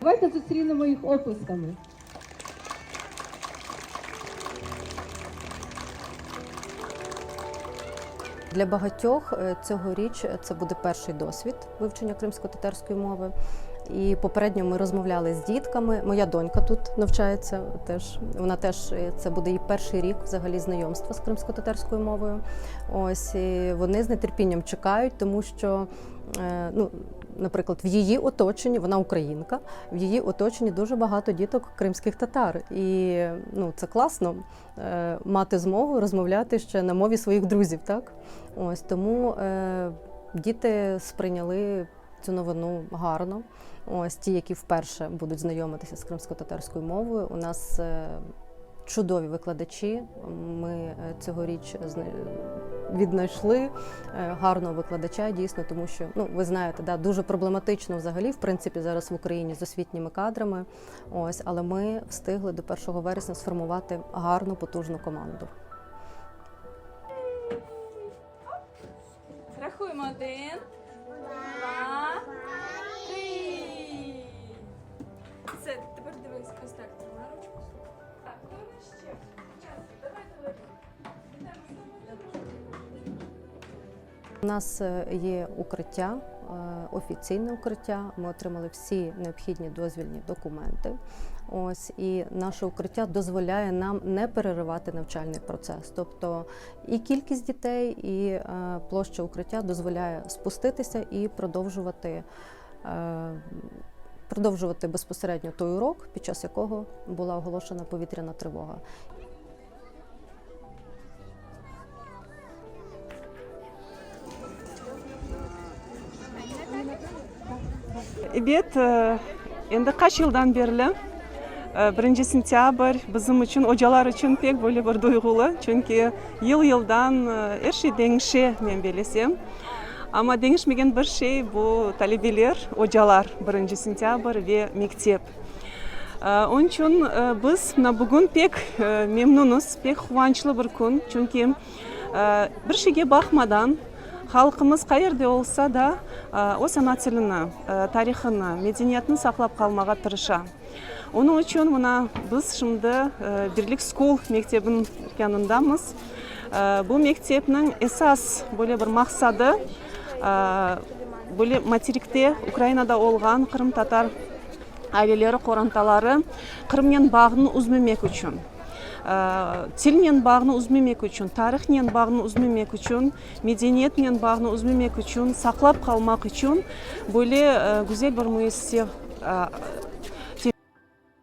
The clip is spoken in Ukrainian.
Давайте зустрінемо їх оплесками. Для багатьох е, цьогоріч це буде перший досвід вивчення кримсько-татарської мови. І попередньо ми розмовляли з дітками. Моя донька тут навчається. Теж вона теж е, це буде її перший рік взагалі знайомства з кримсько-татарською мовою. Ось і вони з нетерпінням чекають, тому що е, ну. Наприклад, в її оточенні вона українка, в її оточенні дуже багато діток кримських татар, і ну це класно е, мати змогу розмовляти ще на мові своїх друзів. Так ось тому е, діти сприйняли цю новину гарно. Ось ті, які вперше будуть знайомитися з кримсько-татарською мовою. У нас е, чудові викладачі. Ми е, цьогоріч віднайшли е, гарного викладача, дійсно, тому що ну ви знаєте, да, дуже проблематично взагалі, в принципі, зараз в Україні з освітніми кадрами. Ось, але ми встигли до 1 вересня сформувати гарну потужну команду. Рахуємо один, два, три. Все, тепер дивись, ось так. Тримай. Так, ще. У нас е, є укриття, е, офіційне укриття. Ми отримали всі необхідні дозвільні документи. Ось і наше укриття дозволяє нам не переривати навчальний процес. Тобто і кількість дітей, і е, площа укриття дозволяє спуститися і продовжувати. Продовжувати безпосередньо той урок, під час якого була оголошена повітряна тривога. ibet endi kaç yıldan beri birinchi sentyabr bizim uchun o'jalar uchun pek böyle bir duyg'uli chunki yil yildan her şey değişiyor men bilasem ama değişmeyen bir şey bu talebeler o'jalar birinchi sentyabr ve mektep Onun için biz bugün pek memnunuz, pek kıvançlı bir gün. Çünkü bir şeye bakmadan халқымыз қайерде болса да осы нәсіліні тарихыны мәдениетін сақлап қалмаға тырыша. Оның үшін мына біз шымды бірлік скул мектебінің янындамыз бұл мектепнің эсас бөле бір мақсады бөле материкте украинада олған қырым татар әлелері қоранталары қырымнен бағын үзмемек үшін тілмен бағыны үзмемек үшін тарихнен бағыны үзмемек үшін мәдениетмен бағыны үзмемек үшін сақлап қалмақ үшін бөле э, гүзел бір муэссесе э,